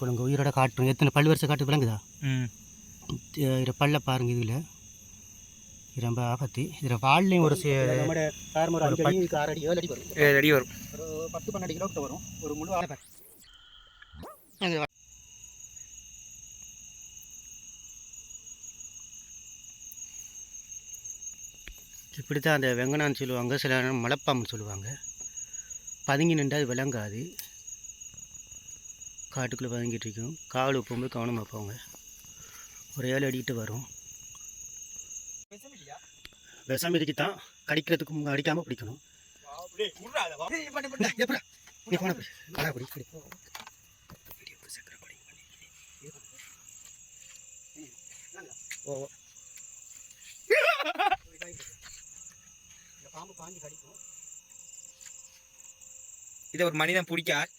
இப்போ உயிரோட காட்டுறோம் எத்தனை பல் வருஷம் காட்டு விளங்குதா? இதில் பல்ல பாருங்கள் இதில். ரொம்ப ஆபத்து. இதில் வால்லையும் ஒரு ஏழு அடி வரும். பத்து பன்னெண்டு கிலோ கிட்ட வரும். ஒரு முழு இப்படி தான் அந்த வெங்கனான்னு சொல்லுவாங்க சில நேரம் மலைப்பாம்புன்னு சொல்லுவாங்க. பதுங்கி நின்றால் அது விளங்காது. காட்டுக்குள்ளே பதுங்கிட்டு இருக்கும். காவல் போகும்போது கவனமாக போங்க. ஒரு ஏழு அடிக்கிட்டு வரும். விஷம் இருக்குதான் கடிக்கிறதுக்கு அடிக்காமல் பிடிக்கணும். ஓ இதை ஒரு மனிதன் பிடிக்கார்.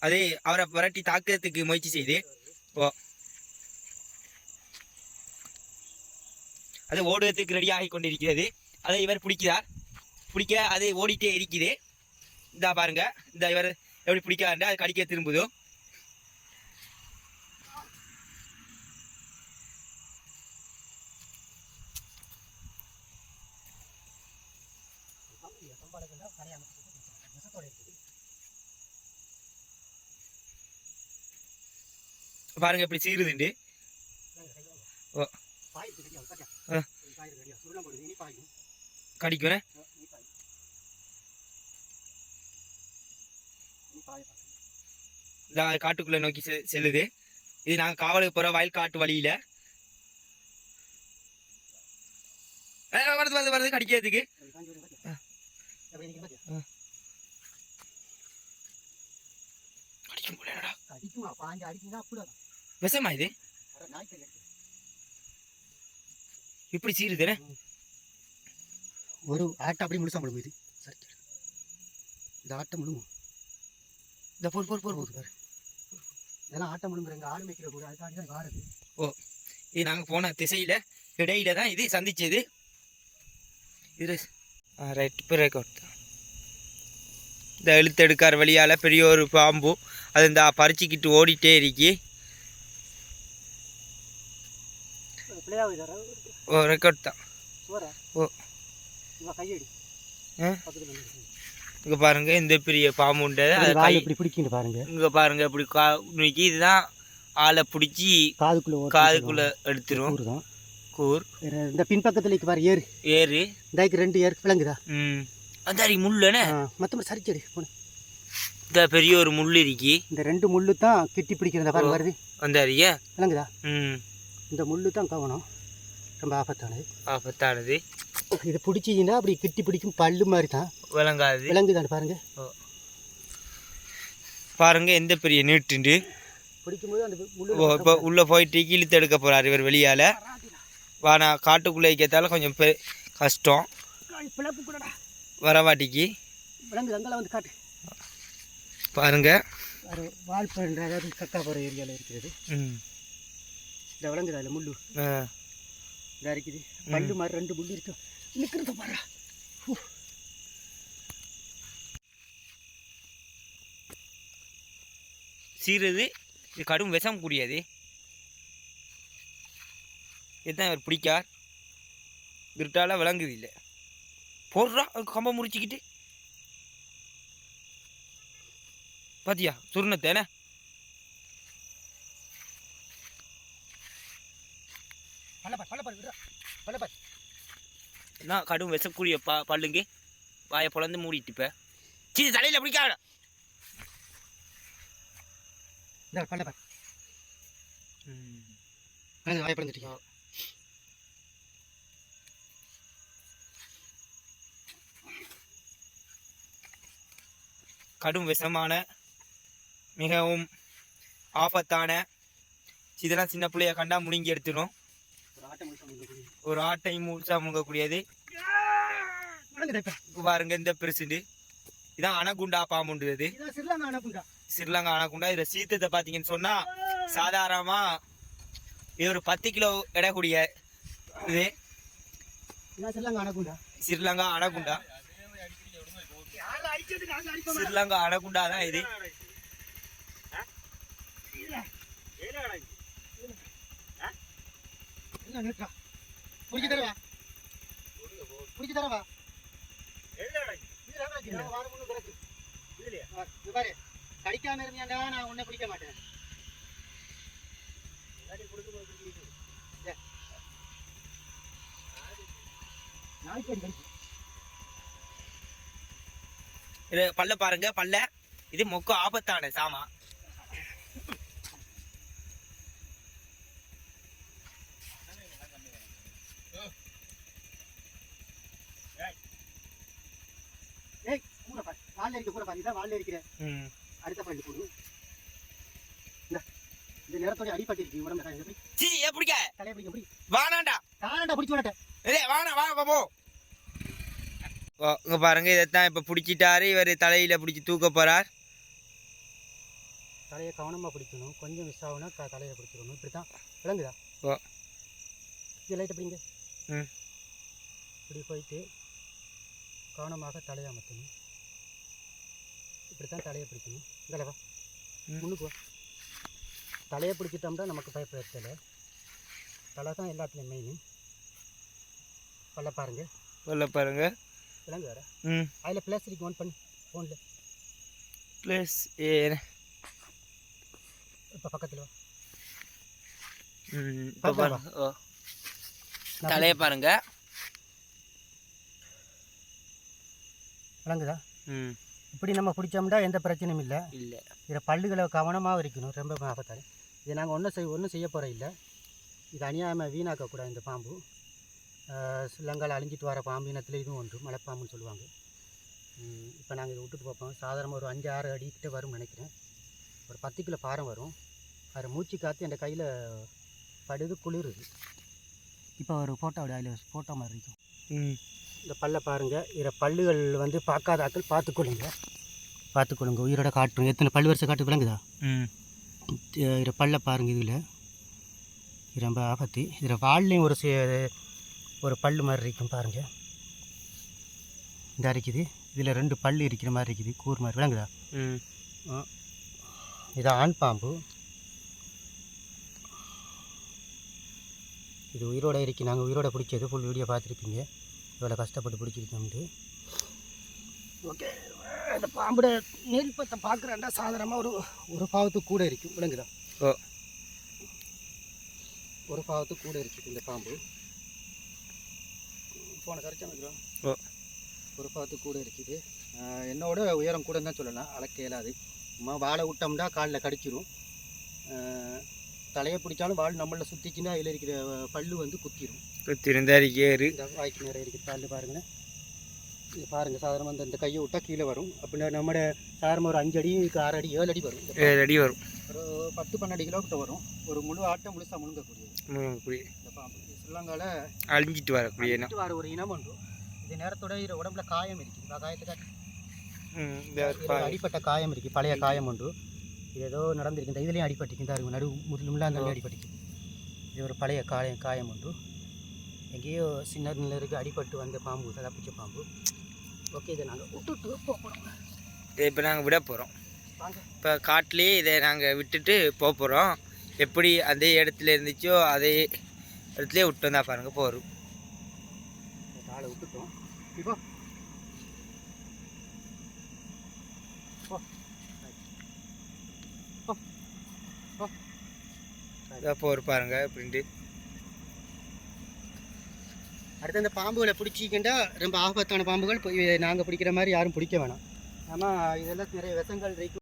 அது அவரை விரட்டி தாக்குறதுக்கு முயற்சி செய்து. ஓ. அது ஓடுவதற்கு ரெடி கொண்டிருக்கிறது. அதை இவர் பிடிக்கிறார். பிடிக்க அது ஓடிட்டே இருக்குது. இந்தா பாருங்க. இந்த இவர் எப்படி பிடிக்காருன்னு அது கடிக்க திரும்புதும். பாருங்க எப்படி சீருதுண்டு ஓ. கடிக்கிறேன் காட்டுக்குள்ளே நோக்கி செல்லுது. இது நாங்கள் காவலுக்கு போகிற வயல் காட்டு வழியில். வருது வருது வருது கடிக்கிறதுக்கு. அடிக்கும் என்னடா? அடிக்கும் பாஞ்சு அடிக்குன்னா அப்படிதான் விஷமா இது? இப்படி சீருதுனே ஒரு ஆட்டை அப்படி முழுசா முழுங்கும் இது சரி இந்த ஆட்டை முழுங்கும். இந்த போர் போர் போர் போகுது பாரு. இதெல்லாம் ஆட்டம் முழுங்குறங்க ஆடு மேய்க்கிற கூட அதுக்காக தான் வாடுது இது நாங்க போன திசையில இடையில தான் இது சந்திச்சது. இது ரைட் இப்போ ரெக்கார்ட் தான் இந்த இழுத்தெடுக்கார் வழியால பெரிய ஒரு பாம்பு அது இந்த பறிச்சுக்கிட்டு ஓடிட்டே இருக்கி. ஓ ரெக்கார்ட் தான் ஓ இங்க பாருங்க இந்த பெரிய பாம்பு உண்டு அது கை இப்படி பிடிக்கின்னு பாருங்க இங்க பாருங்க இப்படி கா இன்னைக்கு இதுதான் ஆளை பிடிச்சி காதுக்குள்ள காதுக்குள்ள எடுத்துரும் கூர் இந்த பின்பக்கத்துல இருக்கு பாரு ஏறு ஏறு இந்தாய்க்கு ரெண்டு ஏறு விளங்குதா ம் அந்த அடி முள்ளுனே மொத்தமாக சரிச்சடி போன இந்த பெரிய ஒரு முள் இருக்கி இந்த ரெண்டு முள்ளு தான் கிட்டி பிடிக்கிறத பாரு. வருது அந்த அரிய விளங்குதா ம் இந்த முள்ளு தான் கவனம். ரொம்ப ஆபத்தானது. ஆபத்தானது. இது பிடிச்சிங்கன்னா அப்படி கிட்டி பிடிக்கும் பல்லு மாதிரி தான். விளங்காது. விளங்குதான்னு பாருங்க. பாருங்க எந்த பெரிய நீட்டுண்டு. பிடிக்கும்போது அந்த இப்போ உள்ளே போயிட்டு இழுத்து எடுக்க போறாரு இவர் வெளியால. வானா காட்டுக்குள்ளே வைக்கிறதால கொஞ்சம் பெ கஷ்டம். வரவாட்டிக்கு விளங்குது அங்கெல்லாம் வந்து காட்டு. பாருங்க. அது வால் பண்ற அதாவது கக்கா போகிற ஏரியாவில் இருக்கிறது. ம். இந்த விளங்குதா அதில் முள்ளு இந்த இருக்குது. பல்லு மாதிரி ரெண்டு முள்ளு இருக்கு. நிற்கிறத பாரு சீருது இது கடும் விஷம் கூடியது. இதுதான் இவர் பிடிக்கார். இருட்டால விளங்குது இல்லை. போடுறா கம்பம் முறிச்சிக்கிட்டு. பாத்தியா சுருணத்தேனே நான் கடும் விஷக்கூடிய பா பல்லுங்க. வாயை பொழந்து மூடிட்டு இப்போ. சீ தலையில் பிடிக்காத. விளங்குது வாயப்படந்துட்டீங்க கடும் விஷமான மிகவும் ஆபத்தான. இதெல்லாம் சின்ன பிள்ளைய கண்டா முழுங்கி எடுத்துடும் ஒரு ஆட்டை முழுசா முங்கக்கூடியது. பாருங்க இந்த பெருசுண்டு. இதான் அணகுண்டா இதான் சிறிலங்கா அனுப்புண்டா ஸ்ரீலங்கா அணகுண்டா இதுல சீத்தத்தை பாத்தீங்கன்னு சொன்னா சாதாரணமா இது ஒரு பத்து கிலோ எடக்கூடிய இது. ஸ்ரீலங்கா அணகுண்டா ஸ்ரீலங்கா அணகுண்டா தான் இது. என்ன பிடிச்சி தரவா பிடிச்சி தரவா பாரு. கடிக்காம இருந்தியாண்டா நான் உன்னை பிடிக்க மாட்டேன். இது பல்ல பாருங்க பல்ல. இது மொக்க ஆபத்தான சாமா ஏய் கூட பாரு வால்ல இருக்க கூட இதான் வால்ல இருக்கிற அடுத்த பாயிண்ட் போடு இந்த நேரத்தோட அடிபட்டிருக்கு உடம்புல எப்படி சீ ஏ பிடிக்க. தலையை பிடிக்க எப்படி வானாண்டா. தானண்டா பிடிச்சி விடட்டேன் இதே வாணா வா போ. இங்க பாருங்க இதைத்தான் இப்ப பிடிச்சிட்டாரு. இவர் தலையில பிடிச்சி தூக்க போறார். தலையை கவனமாக பிடிக்கணும். கொஞ்சம் மிஸ் ஆகுனா க தலையை பிடிச்சிடணும். இப்படி தான் விளங்குதா? ஓ. இது லைட்டை பிடிங்க. ம். இப்படி போயிட்டு கவனமாக தலையை அமர்த்தணும். இப்படி தான் தலையை பிடிக்கணும். இங்கே வா. முன்னுக்கு வா. தலையை பிடிச்சிட்டோம்னா நமக்கு பயப்படல தலை தான் எல்லாத்துலேயும் மெயின் பல்ல பாருங்க. சொல்ல பாருங்க. விளங்கு வேற. ம். அதில் ப்ளஸ் இருக்கு ஒன் பண்ணி ஃபோனில் ப்ளஸ் ஏ இப்போ பக்கத்தில் வா. ம் இப்ப பாப்பா. பாருங்க. ஓ. தலையை பாருங்க. விளங்குதா ம். இப்படி நம்ம பிடிச்சோம்னா எந்த பிரச்சனையும் இல்லை. இல்ல. இதில் பல்லுகளை கவனமாக இருக்கணும் ரொம்ப ஆபத்தாரு இதை நாங்கள் ஒன்றும் செய் ஒன்றும் செய்ய போகிற இல்லை. இது அநியாயமாக வீணாக்கக்கூடாது இந்த பாம்பு. சிலங்கால் அழிஞ்சிட்டு வர பாம்பு இனத்தில் இதுவும் ஒன்று மலைப்பாம்புன்னு சொல்லுவாங்க. இப்போ நாங்கள் இதை விட்டுட்டு பார்ப்போம் சாதாரணமாக ஒரு அஞ்சு ஆறு அடி கிட்ட வரும்னு நினைக்கிறேன். ஒரு பத்து கிலோ பாரம் வரும். அதில் மூச்சு காற்று என் கையில் படுது குளிருது. இப்போ ஒரு ஃபோட்டோ ஃபோட்டோ மாதிரி இருக்கும். ம். இந்த பல்லை பாருங்கள் இதில் பல்லுகள் வந்து பார்க்காத ஆட்கள் பார்த்துக்கொள்ளுங்க. பார்த்துக்கொள்ளுங்க. உயிரோட காட்டுங்க எத்தனை பல்லு வருஷம் காட்டு விளங்குதா ம். இதில் பல்ல பாருங்க இதில். இது ரொம்ப ஆபத்து. இதில் வால்லையும் ஒரு சி- ஒரு பல்லு மாதிரி இருக்கும் பாருங்கள் இந்த இருக்குது. இதில் ரெண்டு பல்லு இருக்கிற மாதிரி இருக்குது. கூர் மாதிரி. விளங்குதா ம். இது ஆண் பாம்பு. இது உயிரோட இருக்கு. நாங்கள் உயிரோட பிடிச்சது. ஃபுல் வீடியோ பார்த்துருப்பீங்க இவ்வளோ கஷ்டப்பட்டு பிடிச்சிருக்கோம்ட்டு ஓகே. இந்த பாம்போட நெருப்பத்தை பார்க்குறாண்டா சாதாரணமாக ஒரு ஒரு பாவத்துக்கு கூட இருக்கும் விளங்குதா? ஓ. ஒரு பாவத்துக்கு கூட இருக்குது இந்த பாம்பு. போன கரைச்சா ஓ. ஒரு பாவத்துக்கு கூட இருக்குது. என்னோட உயரம் கூட தான் சொல்லலாம். அளக்க இயலாது. வாழை விட்டோம்னா காலில் கடிச்சிரும். ஆஹ் தலையை பிடிச்சாலும் வால் நம்மள சுற்றிச்சுன்னா அதில் இருக்கிற பல்லு வந்து குத்திரும். குத்திருந்தாரு ஏறு. இந்த வாய்க்கு நிறைய இருக்குது பல்லு பாருங்களேன். இது பாருங்கள் சாதாரணமாக இந்த இந்த கையை விட்டால் கீழே வரும். அப்படின்னா நம்மட சாதாரணமாக ஒரு அஞ்சு அடி ஆறு அடி ஏழு அடி வரும். ஏழு அடி வரும். ஒரு பத்து பன்னெண்டு கிலோ கிட்ட வரும். ஒரு முழு ஆட்டம் முழுசாக முழுங்கக்கூடியது. ம், இப்படி இந்த பாம்பு ஸ்ரீலங்காவில் அழிஞ்சிட்டு வரக்கூடிய இனம் வர ஒரு இனம் உண்டு. இது நேரத்தோட உடம்புல காயம் இருக்குது. இந்த காயத்துக்கு ம் இந்த இதுல பாரு. அடிப்பட்ட காயம் இருக்குது. பழைய காயம் உண்டு. இது ஏதோ நடந்திருக்கு. இந்த இதுலேயும் அடிபட்டிருக்கு. இந்த நடு முதுகு முள்ளாந்தலையும் அடிபட்டிருக்கு. இது ஒரு பழைய காயம் காயம் உண்டு எங்கேயோ சின்ன நிலருக்கு அடிபட்டு வந்த பாம்பு தப்பிச்ச பாம்பு. ஓகே இதை நாங்கள் விட்டுட்டு போகிறோம் இதை இப்போ நாங்கள் விட போகிறோம் இப்போ காட்டிலேயே இதை நாங்கள் விட்டுட்டு போக போகிறோம் எப்படி அதே இடத்துல இருந்துச்சோ அதே இடத்துலயே விட்டு வந்தா பாருங்க போகிறோம் காலை விட்டுட்டோம். இப்போ போ. போ. போ. இதை போர் பாருங்க அப்படின்ட்டு அடுத்து அந்த பாம்புகளை பிடிச்சிக்கிண்டா ரொம்ப ஆபத்தான பாம்புகள் நாங்கள் பிடிக்கிற மாதிரி யாரும் பிடிக்க வேணாம். ஆனால் இதெல்லாம் நிறைய விஷங்கள் இருக்கு.